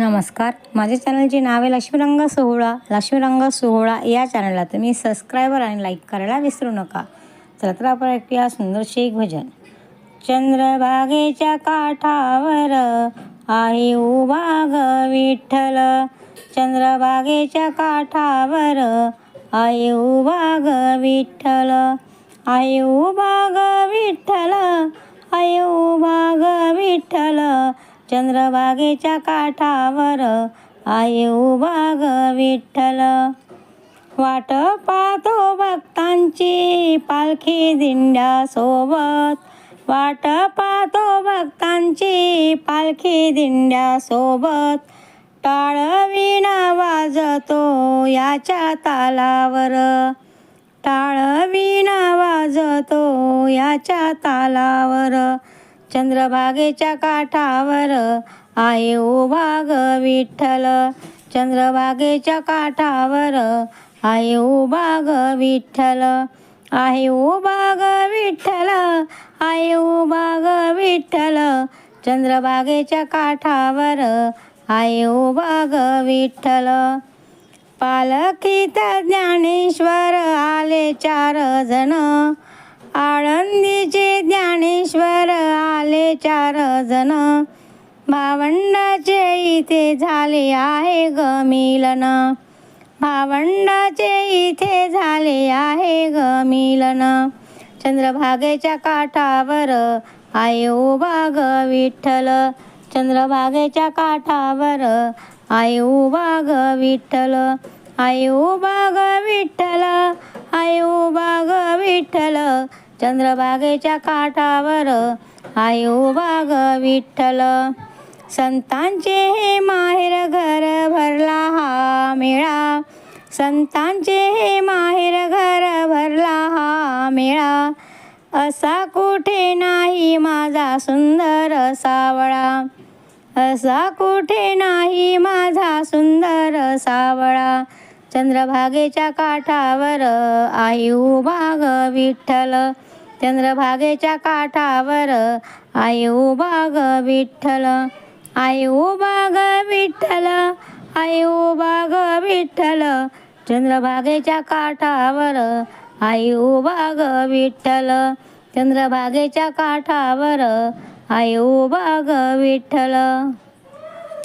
नमस्कार. माझ्या चॅनलचे नाव आहे लक्ष्मीरंग सोहळा. लक्ष्मीरंग सोहळा या चॅनलला तुम्ही सबस्क्रायबर आणि लाईक करायला विसरू नका. चला तर आपण ऐकूया सुंदरशे एक भजन. चंद्रभागेच्या काठावर आहे उभा ग विठ्ठल. चंद्रभागेच्या काठावर आहे उभा ग विठ्ठल. आहे उभा ग विठ्ठल. आहे उभा ग विठ्ठल. चंद्रभागेच्या काठावर आहे उभा ग विठ्ठल. वाट पाहतो भक्तांची पालखी दिंड्या सोबत वाट पाहतो भक्तांची पालखी दिंड्या सोबत टाळ विणा वाजतो याच्या तालावर. टाळ विणा वाजतो याच्या तालावर. चंद्रभागेच्या काठावर आहे उभा विठ्ठल. चंद्रभागेच्या काठावर आहे उभा विठ्ठल. आहे उभा विठ्ठल आहे उभा विठ्ठल. चंद्रभागेच्या काठावर आहे उभा ग विठ्ठल. पालखीत ज्ञानेश्वर आले चार जण. आळंदीचे ज्ञानेश्वर आले चार जण. भावंडाचे इथे झाले आहे ग मिलन. भावंडाचे इथे झाले आहे ग मिलन. चंद्रभागेच्या काठावर आहे उभा ग विठ्ठल. चंद्रभागेच्या काठावर आहे उभा ग विठ्ठल. आहे उभा ग विठ्ठल. आहे उभा विठ्ठल चंद्रबागेच्या काठावर. आहे बाग विठ्ठल संतांचे हे माहेर घर भरला हा मेळा. संतांचे हे माहेर घर भरला हा मेळा. असा कुठे नाही माझा सुंदर सावळा. असा कुठे नाही माझा सुंदर सावळा. चंद्रभागेच्या काठावर आई उभा ग विठ्ठल. चंद्रभागेच्या काठावर आई उभा ग विठ्ठल. आई उभा ग विठ्ठल आई उभा ग विठ्ठल. चंद्रभागेच्या काठावर आई उभा ग विठ्ठल. चंद्रभागेच्या काठावर आई उभा ग विठ्ठल.